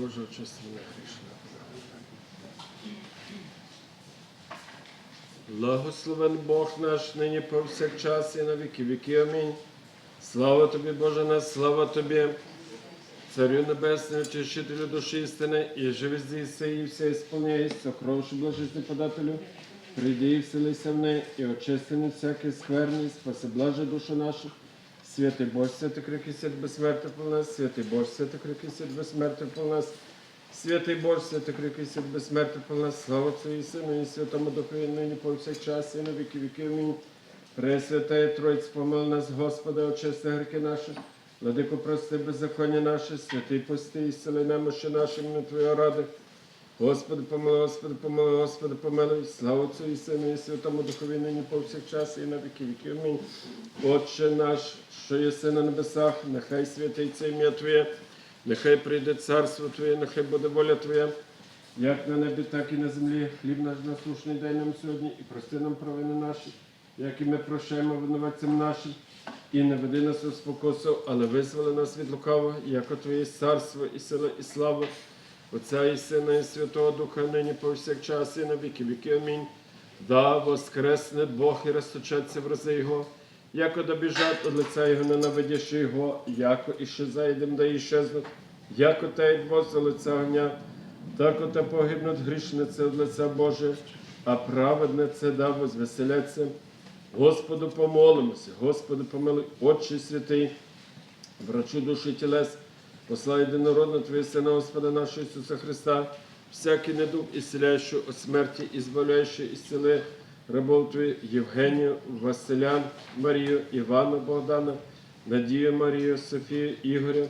Боже, очисти мене грішне. Благословен Бог наш нині повсякчас і на віки віки. Амінь. Слава тобі, Боже наш, слава тобі, Царю Небесний, очищителю душі істини, і живи здійси, і все ісполняє, сокровши блажисний подателю, прийди і вселися в неї, і очисти не всяке скверні, спаси блаже душу нашу. Святий Боже, святий крики свят безсмерти по нас, святий Боже, святий крики свят безсмерти по нас, святий Боже, святий крики свят безсмерти по нас, слава Отцю і Сину, і Святому Духу, і нині повсякчас, і на віки віки. Амінь. Пресвятая Тройць, помил нас, Господи, очисти гріхи наші, владико прости беззаконня наші, святий пости, і сили немощі наші, на Твоя ради. Господи, помилуй, Господи, помилуй, Господи, помилуй, слава Отцю і Сину, і Святому Духові, нині повсякчас, і на віки віки. Амінь. Отче наш, що єси на небесах, нехай святиться ім'я Твоє, нехай прийде царство Твоє, нехай буде воля Твоя, як на небі, так і на землі. Хліб наш насушний дай нам сьогодні, і прости нам провини наші, як і ми прощаємо винуватцям нашим. І не веди нас у спокусу, але визволи нас від лукавого, яко Твоє царство, і сила, і слава, Отця і Сина, і Святого Духа, нині повсякчас, і на віки віки. Амінь. Да воскресне Бог і розточаться в рази Його, яко добіжать от лиця Його ненавидящи Його, яко іще зайдем, да іщезнуть, яко те йдво за лиця огня, так оте погибнуть грішниці від лиця Боже, а праведне це да возвеселяться. Господу помолимося, Господи помилуй, Отче святий, врачу душі тілес, послай єдинородно Твоє Сина, Господа нашого Ісуса Христа, всякий недуг ісціляючий от смерті, і збавляючий ісціли рабов Твої Євгенію, Василян, Марію, Івана, Богдана, Надію Марію, Софію, Ігоря,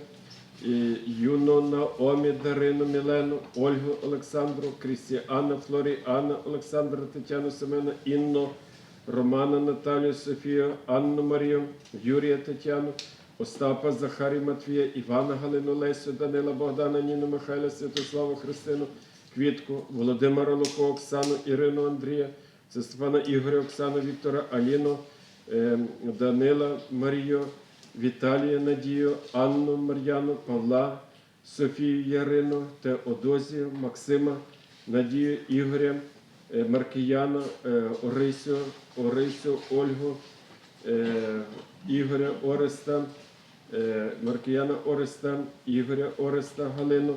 і Юно, Наомі, Дарину, Мілену, Ольгу, Олександру, Крістіана, Флоріана, Олександра, Тетяну, Семена, Інну, Романа, Наталію, Софію, Анну Марію, Юрія Тетяну, Остапа, Захарі, Матвія, Івана, Галину, Лесю, Данила, Богдана, Ніну, Михайла, Святославу, Христину, Квітку, Володимира Луко, Оксану, Ірину, Андрія, Степана Ігоря, Оксану, Віктора, Аліну, е, Данила, Марію, Віталія, Надію, Анну, Мар'яну, Павла, Софію, Ярину, Теодозію, Максима, Надію, Ігоря, е, Маркіяна, е, Орисю, Орисю, Ольгу, е, Ігоря Ореста, Маркіяна Ореста, Ігоря Ореста, Галину,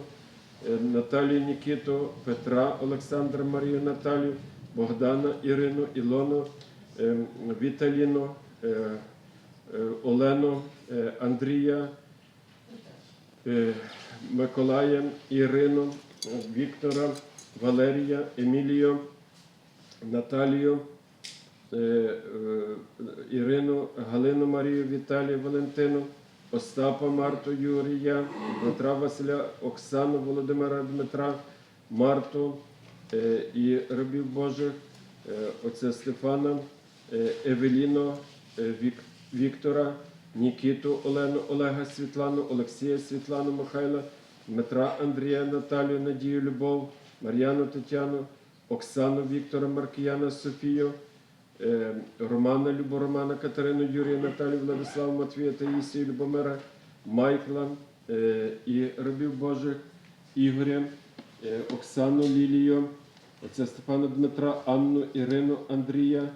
е, Наталію Нікіту, Петра Олександра Марію Наталію, Богдана Ірину, Ілону, е, Віталіну, е, е, Олену, е, Андрія, е, Миколая, Ірину, е, Віктора, Валерія, Емілію, Наталію, е, е, Ірину, Галину Марію, Віталію, Валентину, Остапа Марту, Юрія, Дмитра Василя, Оксану, Володимира Дмитра, Марту е, і рабів Божих, е, отця Стефана, е, Евеліно, Вік- Віктора, Нікіту, Олену, Олега, Світлану, Олексія, Світлану, Михайла, Дмитра, Андрія, Наталію, Надію, Любов, Мар'яну, Тетяну, Оксану, Віктора, Маркіяна, Софію, Романа, Любу, Романа, Катерину, Юрія, Наталію, Владиславу, Матвія, Таїсію, Любомира, Майкла е, і рабів Божих, Ігоря, е, Оксану, Лілію, отця Степана Дмитра, Анну, Ірину, Андрія,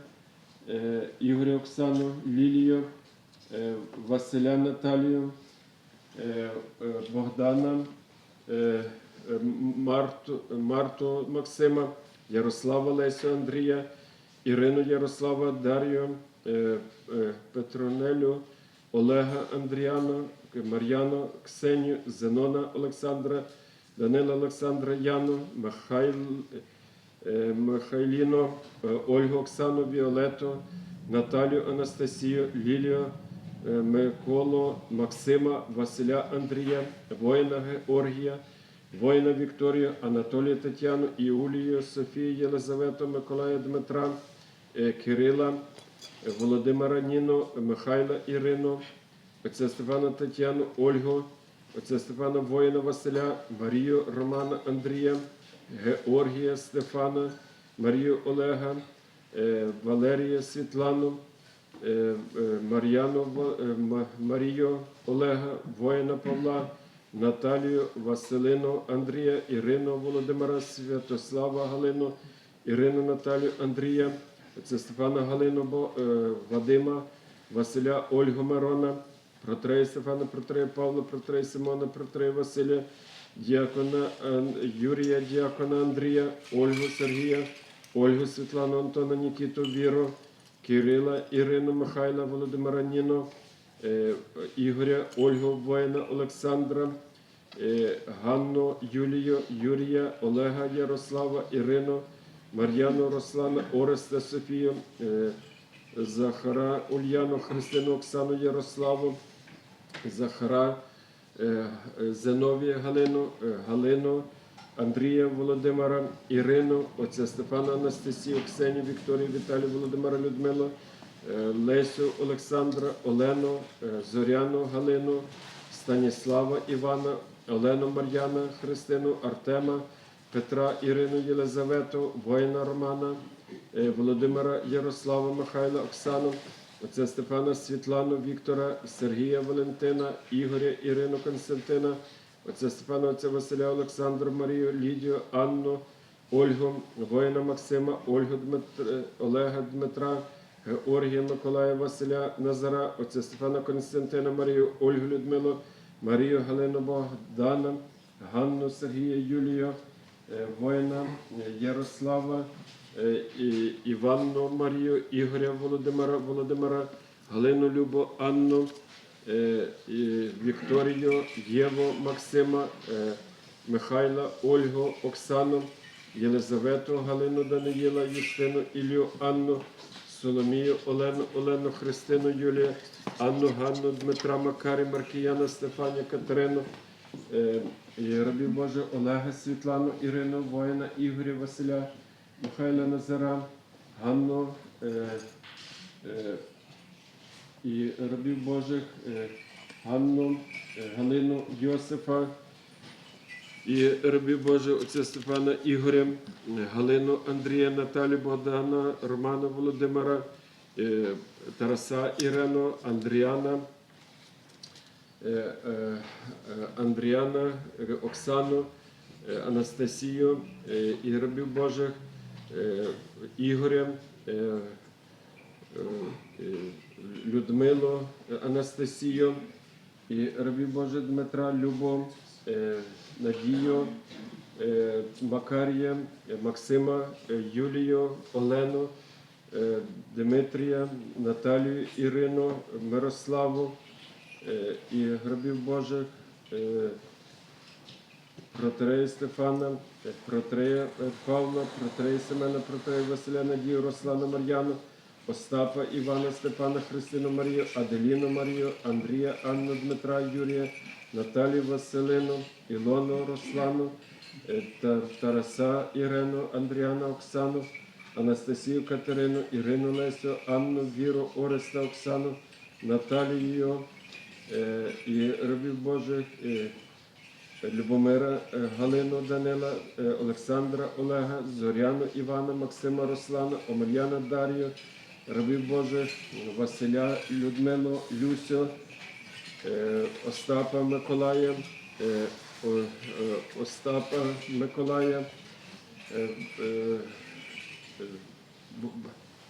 е, Ігоря, Оксану, Лілію, е, Василя Наталію, е, е, Богдана, е, е, Марту, Марту Максима, Ярослава Лесю Андрія, Ірину Ярослава Дар'ю, е, е, Петронелю, Олега Андріана, Мар'яну Ксенію, Зенона Олександра, Данила Олександра Яну, Михайл, е, Михайліно, Ольгу Оксану Віолету, Наталію Анастасію, Лілію, Миколу, Максима, Василя Андрія, воїна Георгія, воїна Вікторію, Анатолія Тетяну, Іулію, Софію, Єлизавету, Миколая Дмитра, Кирила, е, Володимира Ніну, Михайла Ірину, отця Стефана Тетяну, Ольгу, отця Стефана воїна Василя, Марію Романа Андрія, Георгія Стефана, Марію Олега, е, Валерія Світлану, е, Мар'яну Марію Олега, воїна Павла, Наталію, Василину, Андрія, Ірину, Володимира, Святослава, Галину, Ірину, Наталію, Андрія, це Стефана Галину, е, Вадима, Василя, Ольгу Мирона, Протрея Стефана, Протрея Павла, Протрея Симона, Протрея Василя, Діакона е, Юрія, Діакона Андрія, Ольгу Сергія, Ольгу Світлану, Антона, Нікіту, Віру, Кирила, Ірину, Михайла, Володимира Ніно, е, Ігоря, Ольгу, воїна, Олександра, Ганну, Юлію, Юрія, Олега, Ярослава, Ірину, Мар'яну, Руслана, Ореста, Софію, е, Захара, Ульяну, Христину, Оксану, Ярославу, Захара, е, Зеновія Галину, е, Галину, Андрія Володимира, Ірину, отця Стефана Анастасію, Ксенію, Вікторію, Віталію, Володимира Людмилу, Лесю Олександра, Олену, Зоряну Галину, Станіслава Івана, Олену Мар'яна, Христину, Артема, Петра, Ірину Єлизавету, воїна Романа, е, Володимира Ярослава, Михайла, Оксану, отця Стефана Світлану, Віктора, Сергія Валентина, Ігоря, Ірину Константина, отця Стефана, отця Василя, Олександру, Марію, Лідію, Анну, Ольгу, воїна Максима, Ольгу Дмитра, Олега Дмитра, Георгія Миколая, Василя Назара, отця Стефана Константина, Марію, Ольгу Людмилу, Марію Галину Богдана, Ганну Сергія Юлію, е, воїна е, Ярослава, е, Іванну Марію, Ігоря Володимира, Володимира, Галину Любу, Анну, е, Вікторію, Єву Максима, е, Михайла, Ольгу, Оксану, Єлизавету, Галину Даниїла, Юстину, Ілью, Анну, Соломію, Олену, Олену, Христину, Юлію, Анну, Ганну, Дмитра, Макарі, Маркіяна, Стефанію, Катерину, е, і Боже, Олега, Світлану, Ірину, воїна, Ігоря, Василя, Михайла Назара, Ганну, е, е, і рабів Божих, Ганну, Галину, Йосифа, і рабів Божих, отця Стефана Ігоря, Галину, Андрія, Наталю, Богдана, Романа Володимира, Тараса Ірину, Андріана, Андріана, е, Оксану, е, Анастасію е, і рабів Божих, е, Ігоря, Людмилу, е, Анастасію і рабів Божих Дмитра, Любов, е, Надію, Макарія, Максима, Юлію, Олену, Дмитрія, Наталію, Ірину, Мирославу і гробів Божих, е, протрея Стефана, е, протрея е, Павла, протрея Семена, протрея Василя, Надію, Руслана Мар'яну, Остапа, Івана, Степана, Христину Марію, Аделіну Марію, Андрія, Анну, Дмитра, Юрія, Наталію Василину, Ілону, Руслану, е, Тараса, Ірину, Андріана, Оксану, Анастасію Катерину, Ірину Лесю, Анну, Віру, Ореста, Оксану, Наталію е, і рабів Божих, е, Любомира, е, Галину Данила, е, Олександра Олега, Зоряну Івана, Максима Руслана, Омельяна Дар'ю, рабів Божих, Василя Людмилу, Люсю, е, Остапа Миколая, е, е, Остапа Миколая, е, е, е,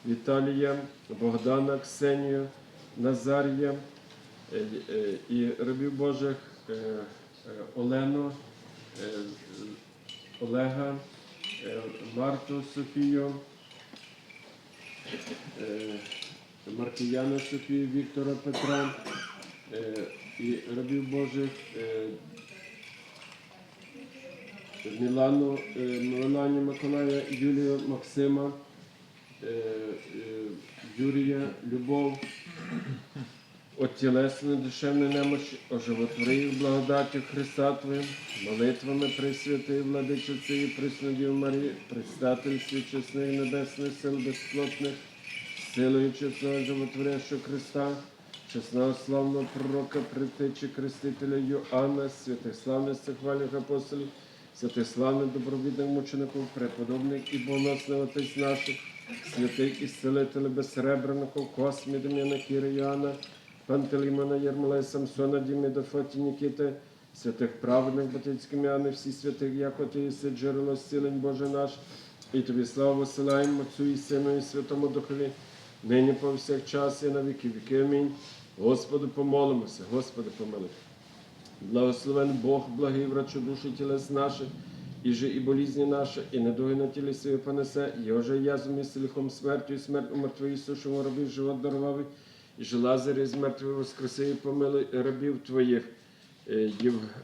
Віталія, Богдана, Ксенію, Назарія. е, е, і рабів Божих е, е, Олену, е, Олега, е, Марту Софію, е, Маркіяна Софію, Віктора Петра е, і рабів Божих е, Мілану, е, Меланію Миколая, Юлію Максима, е, е, Юрія, Любов, от тілесної душевної немощі, оживотвори їх благодаттю Христа Твоїм, молитвами Пресвятої Владичиці і Преснодів Марії, предстательстві чесних небесних сил безплотних, силою чесного животворящого Христа, чесного славного пророка, притечі Крестителя Йоанна, святих славних хвальних апостолів, святих славних добровідних мучеників, преподобних і богоносних отець наших, святих ісцелителів безсребреників, Космі, Дем'яна, Кіри, Йоанна, Пантелеймона, Єрмолая, Самсона, Діми, Дафоті, Нікіти, святих праведних батьківських ім'яни, всі святих, як ти єси джерело зцілень Боже наш, і тобі славу посилаємо Отцю і Сину і Святому Духові, нині повсякчас і на віки віки. Амінь. Господу помолимося, Господи помилуй. Благословен Бог, благий врачу душі тілес наших, і же і болізні наші, і недуги на тілі свої понесе, і оже язом і селихом смертю, і смерть умертвої сушому рабів живот дарував, і же Лазарі з мертвих воскреси, і помилуй рабів твоїх. Е,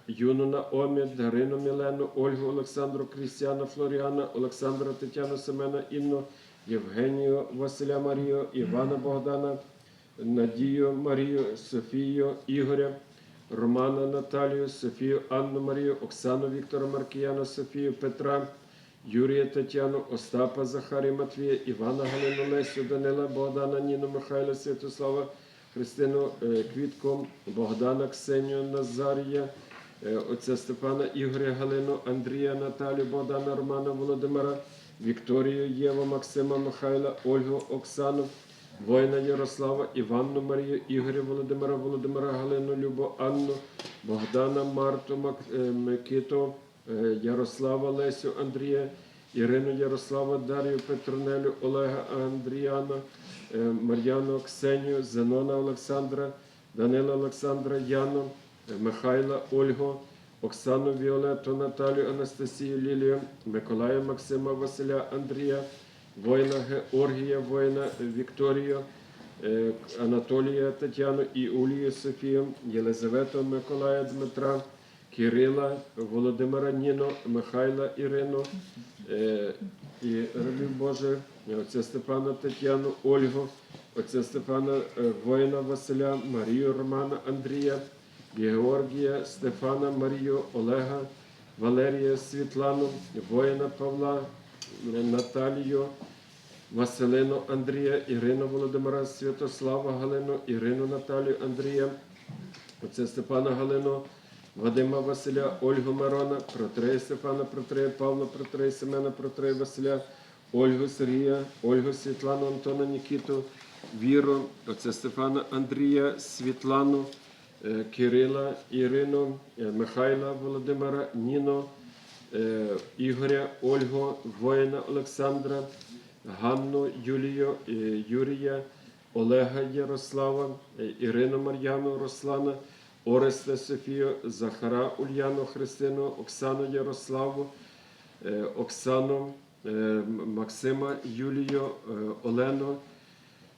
Юну Наомі, Дарину Мілену, Ольгу Олександру Крістіана Флоріана, Олександра Тетяну Семена Інну, Євгенію Василя Марію, Івана Богдана, Надію Марію, Софію Ігоря, Романа Наталію, Софію Анну Марію, Оксану Віктора Маркіяна, Софію Петра, Юрія Тетяну, Остапа Захарія Матвія, Івана Галину Лесю, Данила, Богдана, Ніну Михайла, Святослава, Христину е, Квітку, Богдана Ксенію Назарія, е, отця Степана Ігоря Галину, Андрія Наталію, Богдана Романа Володимира, Вікторію Єву, Максима Михайла, Ольгу Оксану, воїна Ярослава, Іванну Марію, Ігоря Володимира, Володимира Галину, Любу Анну, Богдана Марту, е, Микиту, Ярослава Лесю, Андрія, Ірину Ярослава, Дар'ю Петронелю, Олега Андріана, е, Мар'яну Ксенію, Зенона Олександра, Данила Олександра, Яну, е, Михайла Ольгу, Оксану Віолету, Наталію, Анастасію Лілію, Миколая Максима Василя Андрія, воїна Георгія, воїна Вікторію, е, Анатолія Тетяну і Улію Софію, Єлизавету Миколая Дмитра, Кирила, Володимира Ніну, Михайла Ірину е, і рабів Боже, отця Степана Тетяну, Ольгу, отця Степана е, воїна Василя, Марію Романа Андрія, Георгія, Стефана Марію, Олега, Валерія Світлану, воїна Павла, е, Наталію, Василину Андрія, Ірину Володимира, Святослава Галину, Ірину Наталію Андрія, отця Степана Галину, Вадима Василя, Ольгу Мирона, Протрея Степана, Протрея Павла, Протрея Семена, Протрея Василя, Ольгу Сергія, Ольгу Світлану, Антона Нікіту, Віру, отця Стефана Андрія, Світлану, е, Кирила, Ірину, е, Михайла Володимира, Ніно, е, Ігоря, Ольгу, воїна Олександра, Ганну, Юлію, Юрія, Олега Ярослава, Ірину Мар'яну Руслана, Ореста Софію, Захара Ульяну Христину, Оксану Ярославу, е, Оксану, е, Максима Юлію, е, Олену,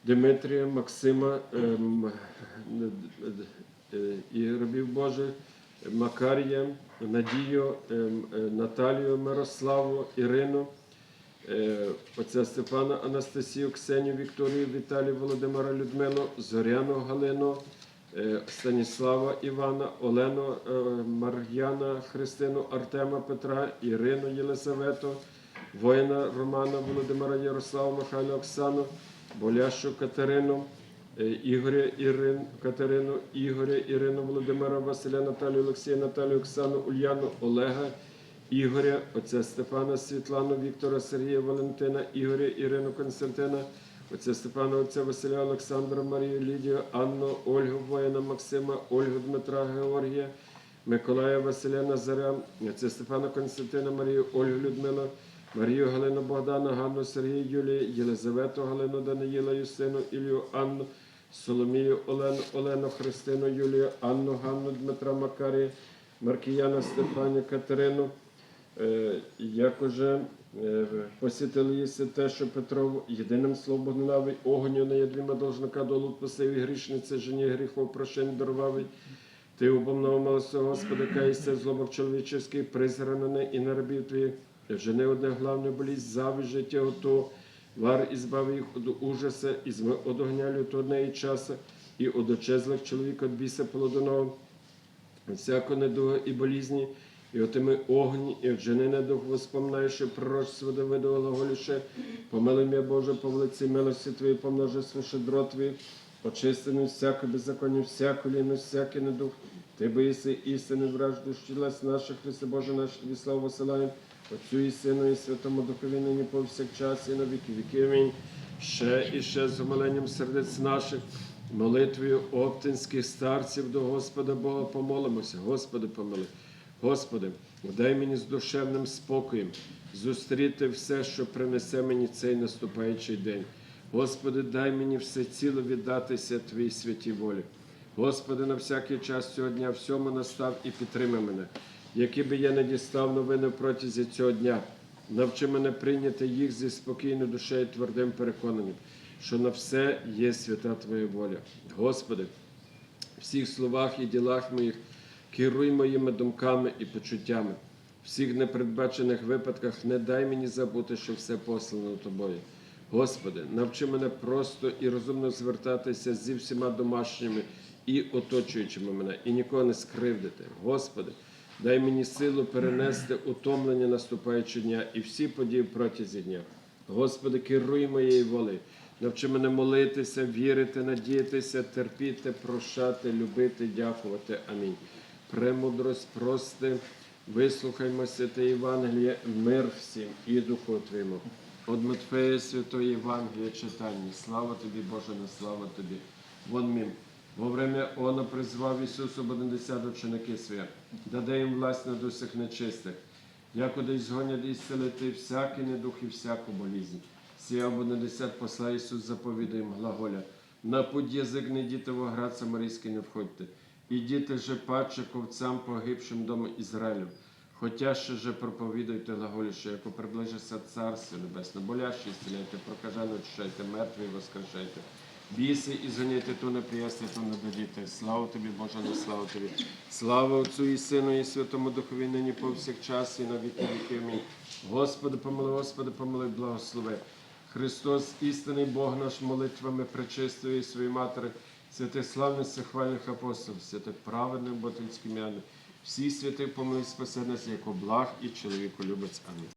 Дмитрія, Максима і рабів Божих, Макарія, Надію, Наталію, Мирославу, Ірину, отця Степана Анастасію, Ксенію, Вікторію, Віталію, Володимира, Людмилу, Зоряну Галину, Станіслава Івана, Олену е, Мар'яна, Христину, Артема Петра, Ірину Єлизавету, воїна Романа Володимира Ярослава, Михайла Оксану, Болящу Катерину, е, Ігоря Ірин, Катерину, Ігоря Ірину Володимира, Василя Наталію, Олексія, Наталію, Оксану, Ульяну, Олега, Ігоря, отця Стефана, Світлану, Віктора, Сергія, Валентина, Ігоря, Ірину, Константина, отця Степана, отця Василя, Олександра, Марію, Лідію, Анну, Ольгу, воїна, Максима, Ольгу, Дмитра, Георгія, Миколая, Василя, Назаря, отця Стефана, Константина, Марію, Ольгу, Людмилу, Марію, Галину, Богдана, Ганну, Сергія, Юлію, Єлизавету, Галину, Даниїла, Юстину, Ілію, Анну, Соломію, Олену, Олену, Христину, Юлію, Анну, Ганну, Дмитра, Макарія, Маркіяна, Стефанію, Катерину, Е, Як уже е, посітили те, що Петров єдиним словом Богнавий, огоню не єдвіма должника долу посив і грішниці, жені гріхов прошень дарувавий. Ти обомнав молодця Господа, каїся злобок чоловіческий, призранений і на рабів твоїх. Жени одне главне болість, зависть життя ото, вар і їх від ужаса, і зми од огня лютого і часа, і од очезлих чоловіка від біса полудоного всяко недуга і болізні, і отими огні, і от жени недух воспоминаючи пророчство Давиду глаголіше, помилуй мене, Боже, по велиці милості Твої, помножи свише дрот Твій, очистину всяке беззаконня, всяку ліність, всякий недух. Ти боїси істини, вражду, щілес наших, Христе Боже наш, Тобі славу посилаємо, Отцю і Сину, і Святому Духові, нині повсякчас, і на віки віки. Амінь. Ще і ще з умиленням сердець наших, Молитвою оптинських старців до Господа Бога помолимося. Господи, помили. Господи, дай мені з душевним спокоєм зустріти все, що принесе мені цей наступаючий день. Господи, дай мені все ціло віддатися Твоїй святій волі. Господи, на всякий час цього дня всьому настав і підтримай мене, які би я не дістав новини протязі цього дня. Навчи мене прийняти їх зі спокійною душею твердим переконанням, що на все є свята Твоя воля. Господи, в всіх словах і ділах моїх керуй моїми думками і почуттями. В всіх непередбачених випадках не дай мені забути, що все послано тобою. Господи, навчи мене просто і розумно звертатися зі всіма домашніми і оточуючими мене, і нікого не скривдити. Господи, дай мені силу перенести утомлення наступаючого дня і всі події протязі дня. Господи, керуй моєю волею. Навчи мене молитися, вірити, надіятися, терпіти, прощати, любити, дякувати. Амінь. Премудрость, прости, вислухаймо святе Євангеліє, мир всім і Духу Твоєму. От Матфея Святої Євангелія читання. Слава тобі, Боже, на слава тобі. Вон мім. Во время она призвав Ісусу Бонадесят ученики свої, даде їм власть над усіх нечистих, якоди згонять і зцілити всякий недух і всяку болізнь. Сія Бонадесят посла Ісус заповідає їм глаголя, на путь язик не діти в оград Самарійський не входьте, і діти же паче ковцям погибшим дому Ізраїлю. Хотя ще же проповідуйте глаголі, що яко приближиться Царство Небесне, болящі зціляйте, прокажене очищайте, мертві воскрешайте. Біси і зганяйте то неприясне, то не дадіте. Слава тобі, Боже, на славу тобі. Слава Отцю і Сину, і Святому Духові, нині повсякчас, і на віки віки. Амінь. Господи, помилуй, Господи, помилуй, благослови. Христос, істинний Бог наш, молитвами пречистої своєї матері, святих славних всехвальних апостолів, святих праведних ботинських м'яних, всі святих помилуй, спаси нас, як благ і чоловіку любець. Амінь.